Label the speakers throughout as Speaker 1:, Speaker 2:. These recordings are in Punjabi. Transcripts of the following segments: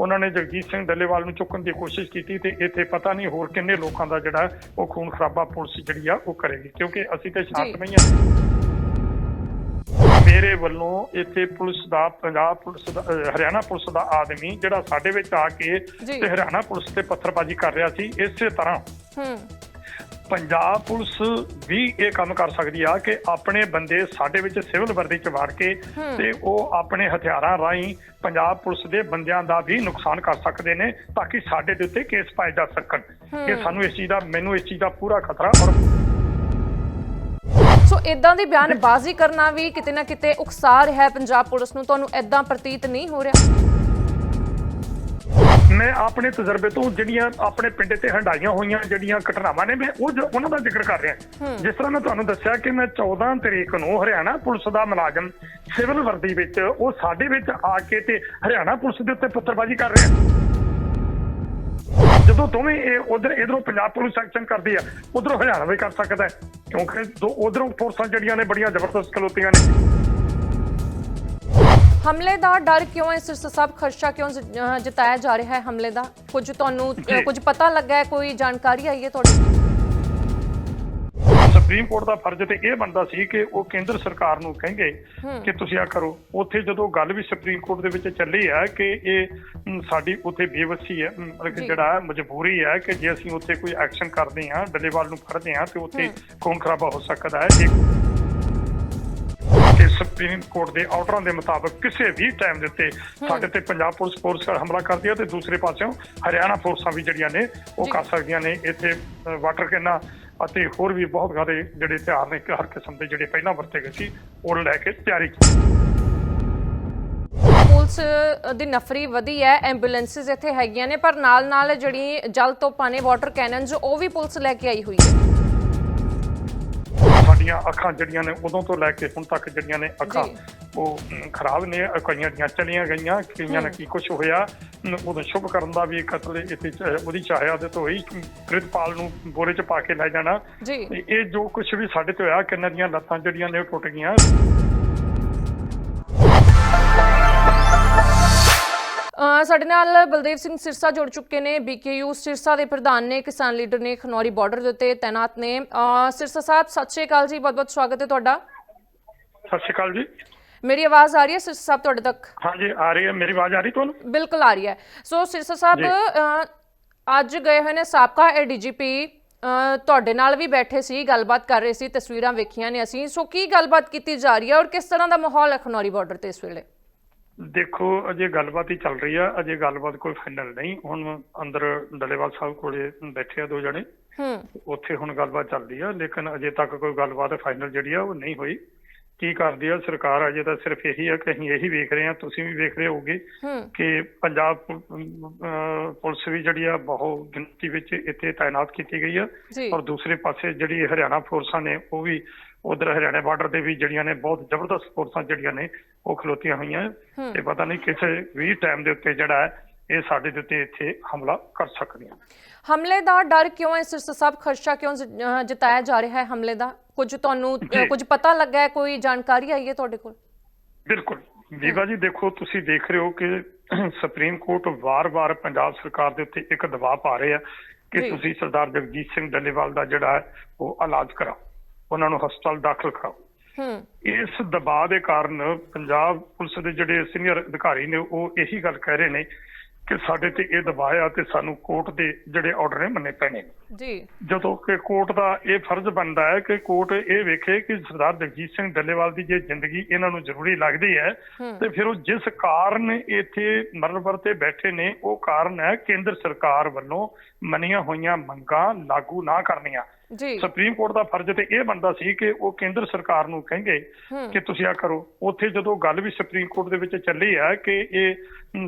Speaker 1: ਉਹਨਾਂ ਨੇ ਜਗਜੀਤ ਸਿੰਘ ਡੱਲੇਵਾਲ ਨੂੰ ਚੁੱਕਣ ਦੀ ਕੋਸ਼ਿਸ਼ ਕੀਤੀ ਤੇ ਇੱਥੇ ਪਤਾ ਨਹੀਂ ਹੋਰ ਕਿੰਨੇ ਲੋਕਾਂ ਦਾ ਜਿਹੜਾ ਉਹ ਖੂਨ ਖਰਾਬਾ ਪੁਲਿਸ ਜਿਹੜੀ ਆ ਉਹ ਕਰੇਗੀ ਕਿਉਂਕਿ ਅਸੀਂ ਤੇ ਸ਼ਾਂਤਮਈ ਹਾਂ ਮੇਰੇ ਵੱਲੋਂ ਇੱਥੇ ਪੁਲਿਸ ਦਾ ਪੰਜਾਬ ਪੁਲਿਸ ਦਾ ਹਰਿਆਣਾ ਪੁਲਿਸ ਦਾ ਆਦਮੀ ਜਿਹੜਾ ਸਾਡੇ ਵਿੱਚ ਆ ਕੇ। ਤੇ ਹਰਿਆਣਾ ਪੁਲਿਸ ਤੇ ਪੱਥਰਬਾਜ਼ੀ ਕਰ ਰਿਹਾ ਸੀ ਇਸੇ ਤਰ੍ਹਾਂ
Speaker 2: ਹੂੰ।
Speaker 1: ਪੰਜਾਬ ਪੁਲਿਸ ਵੀ ਇਹ ਕੰਮ ਕਰ ਸਕਦੀ ਆ ਕਿ ਆਪਣੇ ਬੰਦੇ ਸਾਡੇ ਵਿੱਚ ਸਿਵਲ ਵਰਦੀ ਚ ਵਾੜ ਕੇ। ਤੇ ਉਹ ਆਪਣੇ ਹਥਿਆਰਾਂ ਰਾਹੀਂ ਪੰਜਾਬ ਪੁਲਿਸ ਦੇ ਬੰਦਿਆਂ ਦਾ ਵੀ ਨੁਕਸਾਨ ਕਰ ਸਕਦੇ ਨੇ ਤਾਂ ਕਿ ਸਾਡੇ ਦੇ ਉੱਤੇ ਕੇਸ ਪਾਏ ਜਾ ਸਕਣ। ਕਿ ਸਾਨੂੰ ਇਸ ਚੀਜ਼ ਦਾ ਮੈਨੂੰ ਇਸ ਚੀਜ਼ ਦਾ ਪੂਰਾ ਖਤਰਾ ਔਰ
Speaker 2: ਸੋ ਇਦਾਂ ਦੀ ਬਿਆਨਬਾਜ਼ੀ ਕਰਨਾ ਵੀ ਕਿਤੇ ਨਾ ਕਿਤੇ ਉਕਸਾ ਰਿਹਾ ਹੈ ਪੰਜਾਬ ਪੁਲਿਸ ਨੂੰ ਤੁਹਾਨੂੰ ਇਦਾਂ ਪ੍ਰਤੀਤ ਨਹੀਂ ਹੋ ਰਿਹਾ।
Speaker 1: ਮੈਂ ਆਪਣੇ ਤਜਰਬੇ ਤੋਂ ਜਿਹੜੀਆਂ ਆਪਣੇ ਪਿੰਡ ਤੇ ਹੰਡਾਈਆਂ ਹੋਈਆਂ ਜਿਹੜੀਆਂ ਘਟਨਾਵਾਂ ਨੇ ਮੈਂ ਉਹ ਉਹਨਾਂ ਦਾ ਜ਼ਿਕਰ ਕਰ ਰਿਹਾ। ਜਿਸ ਤਰ੍ਹਾਂ ਮੈਂ ਤੁਹਾਨੂੰ ਦੱਸਿਆ ਕਿ ਮੈਂ 14 ਤਰੀਕ ਨੂੰ ਹਰਿਆਣਾ ਪੁਲਿਸ ਦਾ ਮੁਲਾਜ਼ਮ ਸਿਵਲ ਵਰਦੀ ਵਿੱਚ ਉਹ ਸਾਡੇ ਵਿੱਚ ਆ ਕੇ ਤੇ ਹਰਿਆਣਾ ਪੁਲਿਸ ਦੇ ਉੱਤੇ ਪੱਤਰਬਾਜ਼ੀ ਕਰ ਰਿਹਾ। ਜਦੋਂ ਦੋਵੇਂ ਇਹ ਉਧਰ ਇਧਰੋਂ ਪੰਜਾਬ ਪੁਲਿਸ ਐਕਸ਼ਨ ਕਰਦੀ ਆ ਉਧਰੋਂ ਹਰਿਆਣਾ ਵੀ ਕਰ ਸਕਦਾ ਕਿਉਂਕਿ ਉਧਰੋਂ ਫੋਰਸਾਂ ਜਿਹੜੀਆਂ ਨੇ ਬੜੀਆਂ ਜ਼ਬਰਦਸਤ ਖਲੋਤੀਆਂ ਨੇ।
Speaker 2: ਹਮਲੇ ਦਾ ਡਰ ਕਿਉਂ ਹੈ? ਸਿਰਸ ਸਭ ਖਰਚਾ ਕਿਉਂ ਜਤਾਇਆ ਜਾ ਰਿਹਾ ਹੈ ਹਮਲੇ ਦਾ? ਕੁਝ ਤੁਹਾਨੂੰ। ਕੁਝ ਪਤਾ ਲੱਗਾ ਹੈ? ਕੋਈ ਜਾਣਕਾਰੀ ਆਈ ਹੈ ਤੁਹਾਡੀ
Speaker 1: ਸੁਪਰੀਮ ਕੋਰਟ ਦਾ ਫਰਜ਼ ਤੇ ਇਹ ਬਣਦਾ ਸੀ ਕਿ ਉਹ ਕੇਂਦਰ ਸਰਕਾਰ ਨੂੰ ਕਹਿੰਗੇ ਕਿ ਤੁਸੀਂ ਆ ਕਰੋ। ਉੱਥੇ ਜਦੋਂ ਗੱਲ ਵੀ ਸੁਪਰੀਮ ਕੋਰਟ ਦੇ ਵਿੱਚ ਚੱਲੀ ਹੈ ਕਿ ਇਹ ਸਾਡੀ ਉੱਥੇ ਬੇਵਸੀ ਹੈ ਮਤਲਬ। ਜਿਹੜਾ ਮਜਬੂਰੀ ਹੈ ਕਿ ਜੇ ਅਸੀਂ ਉੱਥੇ ਕੋਈ ਐਕਸ਼ਨ ਕਰਦੇ ਹਾਂ ਡੱਲੇਵਾਲ ਨੂੰ ਫੜਦੇ ਹਾਂ ਤੇ ਉੱਥੇ ਖੂਨ ਖਰਾਬਾ ਹੋ ਸਕਦਾ ਹੈ। ਸੁਪਰੀਮ ਕੋਰਟ ਦੇ ਆਰਡਰਾਂ ਦੇ ਮੁਤਾਬਕ ਕਿਸੇ ਵੀ ਟਾਈਮ ਦੇ ਉੱਤੇ ਸਾਡੇ ਤੇ ਪੰਜਾਬ ਪੁਲਿਸ ਫੋਰਸ ਹਮਲਾ ਕਰਦੀ ਹੈ ਤੇ ਦੂਸਰੇ ਪਾਸਿਓਂ ਹਰਿਆਣਾ ਫੋਰਸਾਂ ਵੀ ਜਿਹੜੀਆਂ ਨੇ ਉਹ। ਕਰ ਸਕਦੀਆਂ ਨੇ। ਇੱਥੇ ਵਾਟਰ ਕੈਨਾਂ ਅਤੇ ਹੋਰ ਵੀ ਬਹੁਤ ਸਾਰੇ ਜਿਹੜੇ ਹਥਿਆਰ ਨੇ ਹਰ ਕਿਸਮ ਦੇ ਜਿਹੜੇ ਪਹਿਲਾਂ ਵਰਤੇ ਗਏ ਸੀ ਉਹ ਲੈ ਕੇ ਤਿਆਰੀ ਕੀਤੀ।
Speaker 2: ਪੁਲਿਸ ਦੀ ਨਫਰੀ ਵਧੀ ਹੈ ਐਂਬੂਲੈਂਸਸ ਇੱਥੇ ਹੈਗੀਆਂ ਨੇ ਪਰ ਨਾਲ ਨਾਲ ਜਿਹੜੀ ਜਲ ਤੋਪਾਂ ਨੇ ਵਾਟਰ ਕੈਨਨਸ ਉਹ ਵੀ ਪੁਲਿਸ ਲੈ ਕੇ ਆਈ ਹੋਈ ਹੈ।
Speaker 1: ਸਾਡੀਆਂ ਅੱਖਾਂ ਜਿਹੜੀਆਂ ਨੇ ਉਦੋਂ ਤੋਂ ਲੈ ਕੇ ਹੁਣ ਤੱਕ ਜਿਹੜੀਆਂ ਨੇ ਅੱਖਾਂ। ਉਹ ਖਰਾਬ ਨੇ ਕਈਆਂ ਦੀਆਂ ਚਲੀਆਂ ਗਈਆਂ ਕਈਆਂ ਨਾਲ ਕੀ ਕੁਝ ਹੋਇਆ ਉਦੋਂ ਸ਼ੁਭ ਕਰਨ ਦਾ ਵੀ ਕਤਲ ਇੱਥੇ ਉਹਦੀ ਚਾਹਿਆ ਦੇ ਤੋਂ ਹੀ ਪ੍ਰਿਤਪਾਲ ਨੂੰ ਬੋਰੇ 'ਚ ਪਾ ਕੇ ਲੈ ਜਾਣਾ। ਇਹ ਜੋ ਕੁਝ ਵੀ ਸਾਡੇ ਤੇ ਹੋਇਆ ਕਿੰਨਾਂ ਦੀਆਂ ਲੱਤਾਂ ਜਿਹੜੀਆਂ ਨੇ ਉਹ ਟੁੱਟ ਗਈਆਂ।
Speaker 2: ਸਾਡੇ ਨਾਲ ਬਲਦੇਵ ਸਿੰਘ ਸਿਰਸਾ ਜੁੜ ਚੁੱਕੇ ਨੇ ਬੀਕੇਯੂ ਸਿਰਸਾ ਦੇ ਪ੍ਰਧਾਨ ਨੇ ਕਿਸਾਨ ਲੀਡਰ ਨੇ ਖਨੌਰੀ ਬਾਰਡਰ ਦੇ ਉੱਤੇ ਤਾਇਨਾਤ ਨੇ। ਸਿਰਸਾ ਸਾਹਿਬ ਸਤਿ ਸ਼੍ਰੀ ਅਕਾਲ ਜੀ ਬਹੁਤ ਬਹੁਤ ਸਵਾਗਤ ਹੈ ਤੁਹਾਡਾ।
Speaker 1: ਸਤਿ ਸ਼੍ਰੀ ਅਕਾਲ ਜੀ।
Speaker 2: ਮੇਰੀ ਆਵਾਜ਼ ਆ ਰਹੀ ਹੈ ਸਿਰਸਾ ਸਾਹਿਬ ਤੁਹਾਡੇ ਤੱਕ?
Speaker 1: ਹਾਂਜੀ ਆ ਰਹੀ ਹੈ। ਮੇਰੀ ਆਵਾਜ਼ ਆ ਰਹੀ ਤੁਹਾਨੂੰ?
Speaker 2: ਬਿਲਕੁਲ ਆ ਰਹੀ ਹੈ। ਸੋ ਸਿਰਸਾ ਸਾਹਿਬ ਅੱਜ ਗਏ ਹੋਏ ਨੇ ਸਾਬਕਾ ਏਡੀਜੀਪੀ ਤੁਹਾਡੇ ਨਾਲ ਵੀ ਬੈਠੇ ਸੀ ਗੱਲਬਾਤ ਕਰ ਰਹੇ ਸੀ ਤਸਵੀਰਾਂ ਵੇਖੀਆਂ ਨੇ ਅਸੀਂ। ਸੋ ਕੀ ਗੱਲਬਾਤ ਕੀਤੀ ਜਾ ਰਹੀ ਹੈ ਔਰ ਕਿਸ ਤਰ੍ਹਾਂ ਦਾ ਮਾਹੌਲ ਹੈ ਖਨੌਰੀ ਬਾਰਡਰ ਤੇ ਇਸ ਵੇਲੇ?
Speaker 1: ਦੇਖੋ ਅਜੇ ਗੱਲਬਾਤ ਹੀ ਚੱਲ ਰਹੀ ਆ ਅਜੇ ਗੱਲਬਾਤ ਕੋਈ ਫਾਈਨਲ ਨਹੀਂ। ਹੁਣ ਅੰਦਰ ਡਲੇਵਾਲ ਸਾਹਿਬ ਕੋਲੇ ਬੈਠੇ ਆ ਦੋ ਜਣੇ।
Speaker 2: ਹੂੰ।
Speaker 1: ਉੱਥੇ ਹੁਣ ਗੱਲਬਾਤ ਚੱਲਦੀ ਆ ਲੇਕਿਨ ਅਜੇ ਤੱਕ ਕੋਈ ਗੱਲਬਾਤ ਫਾਈਨਲ ਜਿਹੜੀ ਆ ਉਹ ਨਹੀਂ ਹੋਈ। ਕੀ ਕਰਦੀ ਆ ਸਰਕਾਰ ਅਜੇ ਤਾਂ ਸਿਰਫ ਇਹੀ ਆ ਕਿ ਅਸੀਂ ਇਹੀ ਵੇਖ ਰਹੇ ਆ ਤੁਸੀਂ ਵੀ ਵੇਖ ਰਹੇ ਹੋਗੇ ਕਿ ਪੰਜਾਬ ਪੁਲਿਸ ਵੀ ਜਿਹੜੀ ਆ ਬਹੁਤ ਗਿਣਤੀ ਵਿੱਚ ਇੱਥੇ ਤਾਇਨਾਤ ਕੀਤੀ ਗਈ ਆ। ਔਰ ਦੂਸਰੇ ਪਾਸੇ ਜਿਹੜੀ ਹਰਿਆਣਾ ਫੋਰਸਾਂ ਨੇ ਉਹ ਵੀ ਉਧਰ ਹਰਿਆਣਾ ਬਾਰਡਰ ਦੇ ਵੀ ਜਿਹੜੀਆਂ ਨੇ ਬਹੁਤ ਜ਼ਬਰਦਸਤ ਫੋਰਸਾਂ ਜਿਹੜੀਆਂ ਨੇ ਉਹ ਖਲੋਤੀਆਂ ਹੋਈਆਂ। ਤੇ ਪਤਾ ਨਹੀਂ ਕਿਸੇ ਵੀ ਟਾਈਮ ਦੇ ਉੱਤੇ ਜਿਹੜਾ ਹੈ ਇਹ ਸਾਡੇ ਦੇ ਉੱਤੇ ਇੱਥੇ ਹਮਲਾ ਕਰ ਸਕਦੀਆਂ
Speaker 2: ਹਮਲੇ ਦਾ ਡਰ ਕਿਉਂ ਹੈ? ਸਿਰਸ ਸਭ ਖਰਚਾ ਕਿਉਂ ਜਤਾਇਆ ਜਾ ਰਿਹਾ ਹੈ ਹਮਲੇ ਦਾ? ਕੁਝ ਤੁਹਾਨੂੰ। ਕੁਝ ਪਤਾ ਲੱਗਾ ਹੈ? ਕੋਈ ਜਾਣਕਾਰੀ ਆਈ ਹੈ ਤੁਹਾਡੇ ਕੋਲ?
Speaker 1: ਬਿਲਕੁਲ। ਵੀਵਾ ਜੀ ਦੇਖੋ ਤੁਸੀਂ ਦੇਖ ਰਹੇ ਹੋ ਕਿ ਸੁਪਰੀਮ ਕੋਰਟ ਵਾਰ-ਵਾਰ ਪੰਜਾਬ ਸਰਕਾਰ ਦੇ ਉੱਤੇ ਇੱਕ ਦਬਾਅ ਪਾ ਰਿਹਾ ਕਿ
Speaker 2: ਜੀ।
Speaker 1: ਤੁਸੀਂ ਸਰਦਾਰ ਜਗਜੀਤ ਸਿੰਘ ਡੱਲੇਵਾਲ ਦਾ ਜਿਹੜਾ ਉਹ ਇਲਾਜ ਕਰਾਓ। ਉਹਨਾਂ ਨੂੰ ਹਸਪਤਾਲ ਦਾਖਲ ਕਰਾਓ।
Speaker 2: ਹੂੰ।
Speaker 1: ਇਸ ਦਬਾਅ ਦੇ ਕਾਰਨ ਪੰਜਾਬ ਪੁਲਿਸ ਦੇ ਜਿਹੜੇ ਸੀਨੀਅਰ ਅਧਿਕਾਰੀ ਨੇ ਉਹ ਇਹੀ ਗੱਲ ਕਹਿ ਰਹੇ ਨੇ ਕਿ ਸਾਡੇ ਤੇ ਇਹ ਦਬਾਅ ਆ ਤੇ ਸਾਨੂੰ ਕੋਰਟ ਦੇ ਜਿਹੜੇ ਆਰਡਰ ਨੇ ਮੰਨੇ ਪੈਣੇ
Speaker 2: ਜੀ।
Speaker 1: ਜਦੋਂ ਕਿ ਕੋਰਟ ਦਾ ਇਹ ਫਰਜ਼ ਬਣਦਾ ਹੈ ਕਿ ਕੋਰਟ ਇਹ ਵੇਖੇ ਕਿ ਸਰਦਾਰ ਜਗਜੀਤ ਸਿੰਘ ਡੱਲੇਵਾਲ ਦੀ ਜੇ ਜ਼ਿੰਦਗੀ ਇਹਨਾਂ ਨੂੰ ਜ਼ਰੂਰੀ ਲੱਗਦੀ ਹੈ। ਤੇ ਫਿਰ ਉਹ ਜਿਸ ਕਾਰਨ ਇੱਥੇ ਮਰਨ ਵਰਤੇ ਬੈਠੇ ਨੇ ਉਹ ਕਾਰਨ ਹੈ ਕੇਂਦਰ ਸਰਕਾਰ ਵੱਲੋਂ ਮੰਨੀਆਂ ਹੋਈਆਂ ਮੰਗਾਂ ਲਾਗੂ ਨਾ ਕਰਨੀਆਂ।
Speaker 2: ਜੀ
Speaker 1: ਸੁਪਰੀਮ ਕੋਰਟ ਦਾ ਫਰਜ਼ ਤੇ ਇਹ ਬਣਦਾ ਸੀ ਕਿ ਉਹ ਕੇਂਦਰ ਸਰਕਾਰ ਨੂੰ ਕਹਿੰਗੇ
Speaker 2: ਹੂੰ।
Speaker 1: ਕਿ ਤੁਸੀਂ ਆ ਕਰੋ ਉੱਥੇ ਜਦੋਂ ਗੱਲ ਵੀ ਸੁਪਰੀਮ ਕੋਰਟ ਦੇ ਵਿੱਚ ਚੱਲੀ ਹੈ ਕਿ ਇਹ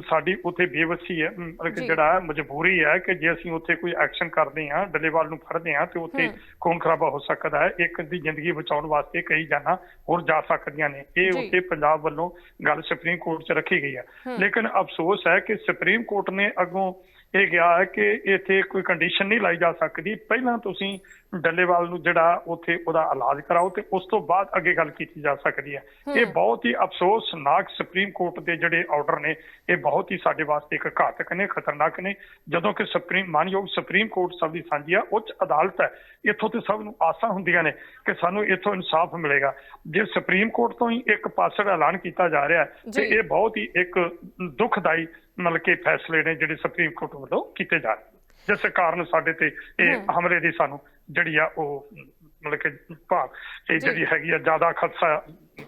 Speaker 1: ਸਾਡੀ ਉੱਥੇ ਬੇਵਸੀ ਹੈ। ਜਿਹੜਾ ਮਜਬੂਰੀ ਹੈ ਕਿ ਜੇ ਅਸੀਂ ਉੱਥੇ ਕੋਈ ਐਕਸ਼ਨ ਕਰਦੇ ਹਾਂ ਡੱਲੇਵਾਲ ਨੂੰ ਫੜਦੇ ਹਾਂ ਤੇ ਉੱਥੇ। ਖੂਨ ਖਰਾਬਾ ਹੋ ਸਕਦਾ ਹੈ ਇੱਕ ਦੀ ਜ਼ਿੰਦਗੀ ਬਚਾਉਣ ਵਾਸਤੇ ਕਈ ਜਾਨਾਂ ਹੋਰ ਜਾ ਸਕਦੀਆਂ ਨੇ ਇਹ। ਉੱਥੇ ਪੰਜਾਬ ਵੱਲੋਂ ਗੱਲ ਸੁਪਰੀਮ ਕੋਰਟ 'ਚ ਰੱਖੀ ਗਈ ਹੂੰ। ਲੇਕਿਨ ਅਫਸੋਸ ਹੈ ਕਿ ਸੁਪਰੀਮ ਕੋਰਟ ਨੇ ਅੱਗੋਂ ਇਹ ਗਿਆ ਹੈ ਕਿ ਇੱਥੇ ਕੋਈ ਕੰਡੀਸ਼ਨ ਨਹੀਂ ਲਾਈ ਜਾ ਸਕਦੀ। ਪਹਿਲਾਂ ਤੁਸੀਂ ਡੱਲੇਵਾਲ ਨੂੰ ਜਿਹੜਾ ਉੱਥੇ ਉਹਦਾ ਇਲਾਜ ਕਰਾਓ ਤੇ ਉਸ ਤੋਂ ਬਾਅਦ ਅੱਗੇ ਗੱਲ ਕੀਤੀ ਜਾ ਸਕਦੀ ਹੈ। ਇਹ ਬਹੁਤ ਹੀ ਅਫਸੋਸਨਾਕ ਸੁਪਰੀਮ ਕੋਰਟ ਦੇ ਜਿਹੜੇ ਆਰਡਰ ਨੇ ਇਹ ਬਹੁਤ ਹੀ ਸਾਡੇ ਵਾਸਤੇ ਇੱਕ ਘਾਤਕ ਨੇ ਖਤਰਨਾਕ ਨੇ। ਜਦੋਂ ਕਿ ਸੁਪਰੀਮ ਮਾਨਯੋਗ ਸੁਪਰੀਮ ਕੋਰਟ ਸਭ ਦੀ ਸਾਂਝੀ ਆ ਉੱਚ ਅਦਾਲਤ ਹੈ। ਇੱਥੋਂ ਤੇ ਸਭ ਨੂੰ ਆਸਾਂ ਹੁੰਦੀਆਂ ਨੇ ਕਿ ਸਾਨੂੰ ਇੱਥੋਂ ਇਨਸਾਫ ਮਿਲੇਗਾ। ਜੇ ਸੁਪਰੀਮ ਕੋਰਟ ਤੋਂ ਹੀ ਇੱਕ ਪਾਸੜ ਐਲਾਨ ਕੀਤਾ ਜਾ ਰਿਹਾ ਹੈ ਤੇ। ਇਹ ਬਹੁਤ ਹੀ ਇੱਕ ਦੁਖਦਾਈ ਮਤਲਬ ਕਿ ਫੈਸਲੇ ਨੇ ਜਿਹੜੇ ਸੁਪਰੀਮ ਕੋਰਟ ਵੱਲੋਂ ਕੀਤੇ ਜਾ ਰਹੇ ਜਿਸ ਕਾਰਨ ਸਾਡੇ ਤੇ ਇਹ ਹਮਲੇ ਦੀ ਸਾਨੂੰ ਜਿਹੜੀ ਆ ਉਹ ਮਤਲਬ ਕਿ ਭਾਵ ਇਹ। ਜਿਹੜੀ ਹੈਗੀ ਆ ਜ਼ਿਆਦਾ ਖਦਸ਼ਾ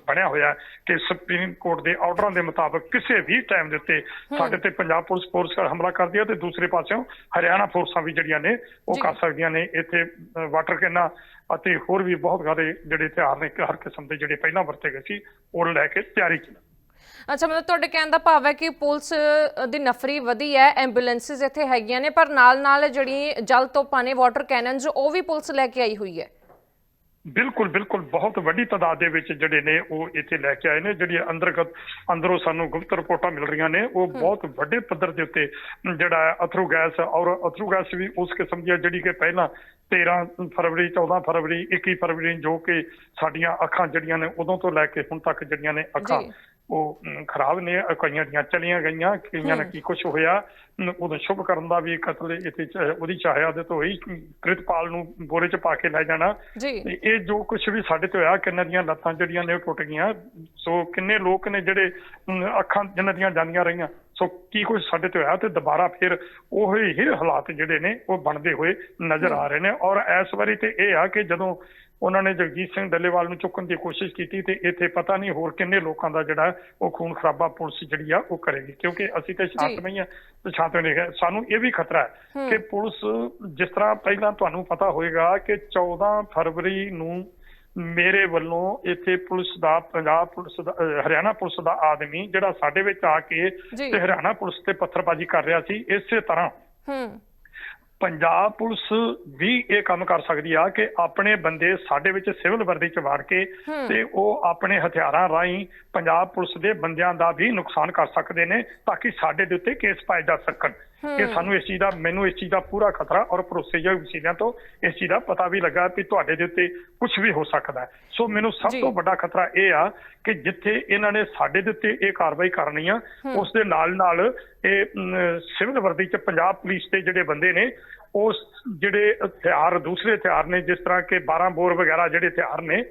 Speaker 1: ਬਣਿਆ ਹੋਇਆ ਹੈ ਕਿ ਸੁਪਰੀਮ ਕੋਰਟ ਦੇ ਆਰਡਰਾਂ ਦੇ ਮੁਤਾਬਕ ਕਿਸੇ ਵੀ ਟਾਈਮ ਦੇ ਉੱਤੇ ਸਾਡੇ ਤੇ ਪੰਜਾਬ ਪੁਲਿਸ ਫੋਰਸ ਹਮਲਾ ਕਰਦੀ ਹੈ ਤੇ ਦੂਸਰੇ ਪਾਸਿਓਂ ਹਰਿਆਣਾ ਫੋਰਸਾਂ ਵੀ ਜਿਹੜੀਆਂ ਨੇ ਉਹ। ਕਰ ਸਕਦੀਆਂ ਨੇ ਇੱਥੇ ਵਾਟਰ ਕੈਨਾ ਅਤੇ ਹੋਰ ਵੀ ਬਹੁਤ ਸਾਰੇ ਜਿਹੜੇ ਹਥਿਆਰ ਨੇ ਹਰ ਕਿਸਮ ਦੇ ਜਿਹੜੇ ਪਹਿਲਾਂ ਵਰਤੇ ਗਏ ਸੀ ਉਹ ਲੈ ਕੇ ਤਿਆਰੀ ਨੇ।
Speaker 2: ਅੱਛਾ ਮਤਲਬ ਤੁਹਾਡੇ ਕਹਿਣ ਦਾ ਭਾਵ ਹੈ ਕਿ ਪੁਲਿਸ ਦੀ ਨਫਰੀ ਵਧੀ ਹੈ ਐਂਬੂਲੈਂਸਸ ਇੱਥੇ ਹੈਗੀਆਂ ਨੇ ਪਰ ਨਾਲ ਨਾਲ ਜਿਹੜੀ ਜਲ ਤੋਪਾਂ ਨੇ ਵਾਟਰ ਕੈਨਨਸ ਉਹ ਵੀ ਪੁਲਿਸ ਲੈ ਕੇ ਆਈ ਹੋਈ ਹੈ
Speaker 1: ਬਿਲਕੁਲ ਬਿਲਕੁਲ ਬਹੁਤ ਵੱਡੀ ਤਾਦਾਦ ਦੇ ਵਿੱਚ ਜਿਹੜੇ ਨੇ ਉਹ ਇੱਥੇ ਲੈ ਕੇ ਆਏ ਨੇ ਜਿਹੜੀਆਂ ਅੰਦਰਗਤ ਅੰਦਰੋਂ ਸਾਨੂੰ ਗੁਪਤ ਰਿਪੋਰਟਾਂ ਮਿਲ ਰਹੀਆਂ ਨੇ ਉਹ ਬਹੁਤ ਵੱਡੇ ਪੱਧਰ ਦੇ ਉੱਤੇ ਜਿਹੜਾ ਅਥਰੂ ਗੈਸ ਔਰ ਅਥਰੂ ਗੈਸ ਵੀ ਉਸ ਕਿਸਮ ਦੀ ਜਿਹੜੀ ਕਿ ਪਹਿਲਾਂ 13 ਫਰਵਰੀ 14 ਫਰਵਰੀ 21 ਫਰਵਰੀ ਜੋ ਕਿ ਸਾਡੀਆਂ ਅੱਖਾਂ ਜਿਹੜੀਆਂ ਨੇ ਉਦੋਂ ਤੋਂ ਲੈ ਕੇ ਹੁਣ ਤੱਕ ਜਿਹੜੀਆਂ ਨੇ ਅੱਖਾਂ। ਉਹ ਖਰਾਬ ਨੇ ਕਈਆਂ ਦੀਆਂ ਚਲੀਆਂ ਗਈਆਂ ਕਈਆਂ ਨਾਲ ਕੀ ਕੁਝ ਹੋਇਆ ਉਦੋਂ ਸ਼ੁਭ ਕਰਨ ਦਾ ਵੀ ਕਤਲ ਇੱਥੇ ਉਹਦੀ ਚਾਹਿਆ ਦੇ ਤੋਂ ਹੀ ਕ੍ਰਿਤਪਾਲ ਨੂੰ ਬੋਰੇ 'ਚ ਪਾ ਕੇ ਲੈ ਜਾਣਾ। ਇਹ ਜੋ ਕੁਝ ਵੀ ਸਾਡੇ ਤੇ ਹੋਇਆ ਕਿੰਨਾਂ ਦੀਆਂ ਲੱਤਾਂ ਜਿਹੜੀਆਂ ਨੇ ਉਹ ਟੁੱਟ ਗਈਆਂ। ਸੋ ਕਿੰਨੇ ਲੋਕ ਨੇ ਜਿਹੜੇ ਅੱਖਾਂ ਜਿਨ੍ਹਾਂ ਦੀਆਂ ਜਾਂਦੀਆਂ ਰਹੀਆਂ ਸੋ ਕੀ ਕੁਝ ਸਾਡੇ ਤੇ ਹੋਇਆ ਤੇ ਦੁਬਾਰਾ ਫਿਰ ਉਹ ਹੀ ਹਾਲਾਤ ਜਿਹੜੇ ਨੇ ਉਹ ਬਣਦੇ ਹੋਏ ਨਜ਼ਰ ਆ ਰਹੇ ਨੇ। ਔਰ ਇਸ ਵਾਰੀ ਤੇ ਇਹ ਆ ਕਿ ਜਦੋਂ ਉਹਨਾਂ ਨੇ ਜਗਜੀਤ ਸਿੰਘ ਡੱਲੇਵਾਲ ਨੂੰ ਚੁੱਕਣ ਦੀ ਕੋਸ਼ਿਸ਼ ਕੀਤੀ ਤੇ ਇੱਥੇ ਪਤਾ ਨਹੀਂ ਹੋਰ ਕਿੰਨੇ ਲੋਕਾਂ ਦਾ ਜਿਹੜਾ ਉਹ ਖੂਨ ਖਰਾਬਾ ਪੁਲਿਸ ਜਿਹੜੀ ਆ ਉਹ ਕਰੇਗੀ ਕਿਉਂਕਿ ਅਸੀਂ ਤੇ ਸ਼ਾਂਤਮਈ ਆ ਸ਼ਾਂਤਮਈ ਹੈ ਸਾਨੂੰ ਇਹ ਵੀ ਖਤਰਾ ਹੈ ਕਿ ਪੁਲਿਸ ਜਿਸ ਤਰ੍ਹਾਂ ਪਹਿਲਾਂ ਤੁਹਾਨੂੰ ਪਤਾ ਹੋਵੇਗਾ ਕਿ 14 ਫਰਵਰੀ ਨੂੰ ਮੇਰੇ ਵੱਲੋਂ ਇੱਥੇ ਪੁਲਿਸ ਦਾ ਪੰਜਾਬ ਪੁਲਿਸ ਦਾ ਹਰਿਆਣਾ ਪੁਲਿਸ ਦਾ ਆਦਮੀ ਜਿਹੜਾ ਸਾਡੇ ਵਿੱਚ ਆ ਕੇ। ਤੇ ਹਰਿਆਣਾ ਪੁਲਿਸ ਤੇ ਪੱਥਰਬਾਜ਼ੀ ਕਰ ਰਿਹਾ ਸੀ ਇਸੇ ਤਰ੍ਹਾਂ
Speaker 2: ਹੂੰ।
Speaker 1: ਪੰਜਾਬ ਪੁਲਿਸ ਵੀ ਇਹ ਕੰਮ ਕਰ ਸਕਦੀ ਆ ਕਿ ਆਪਣੇ ਬੰਦੇ ਸਾਡੇ ਵਿੱਚ ਸਿਵਲ ਵਰਦੀ ਚ ਵਾੜ ਕੇ ਤੇ ਉਹ ਆਪਣੇ ਹਥਿਆਰਾਂ ਰਾਹੀਂ ਪੰਜਾਬ ਪੁਲਿਸ ਦੇ ਬੰਦਿਆਂ ਦਾ ਵੀ ਨੁਕਸਾਨ ਕਰ ਸਕਦੇ ਨੇ ਤਾਂ ਕਿ ਸਾਡੇ ਦੇ ਉੱਤੇ ਕੇਸ ਪਾਏ ਜਾ ਸਕਣ। ਇਹ ਸਾਨੂੰ ਇਸ ਚੀਜ਼ ਦਾ ਮੈਨੂੰ ਇਸ ਚੀਜ਼ ਦਾ ਪੂਰਾ ਖਤਰਾ ਔਰ ਭਰੋਸੇਯੋਗ ਵਸੀਲਿਆਂ ਤੋਂ। ਇਸ ਚੀਜ਼ ਦਾ ਪਤਾ ਵੀ ਲੱਗਾ ਕਿ ਤੁਹਾਡੇ ਦੇ ਉੱਤੇ ਕੁਝ ਵੀ ਹੋ ਸਕਦਾ ਸੋ ਮੈਨੂੰ। ਸਭ ਤੋਂ ਵੱਡਾ ਖਤਰਾ ਇਹ ਆ ਕਿ ਜਿੱਥੇ ਇਹਨਾਂ ਨੇ ਸਾਡੇ ਦੇ ਉੱਤੇ ਇਹ ਕਾਰਵਾਈ ਕਰਨੀ ਆ ਉਸ ਦੇ ਨਾਲ ਨਾਲ ਇਹ ਸਿਵਲ ਵਰਦੀ ਚ ਪੰਜਾਬ ਪੁਲਿਸ ਦੇ ਜਿਹੜੇ ਬੰਦੇ ਨੇ ਉਸ ਜਿਹੜੇ ਹਥਿਆਰ ਦੂਸਰੇ ਹਥਿਆਰ ਨੇ ਜਿਸ ਤਰ੍ਹਾਂ ਕਿ 12 ਬੋਰ ਵਗੈਰਾ ਜਿਹੜੇ ਹਥਿਆਰ ਨੇ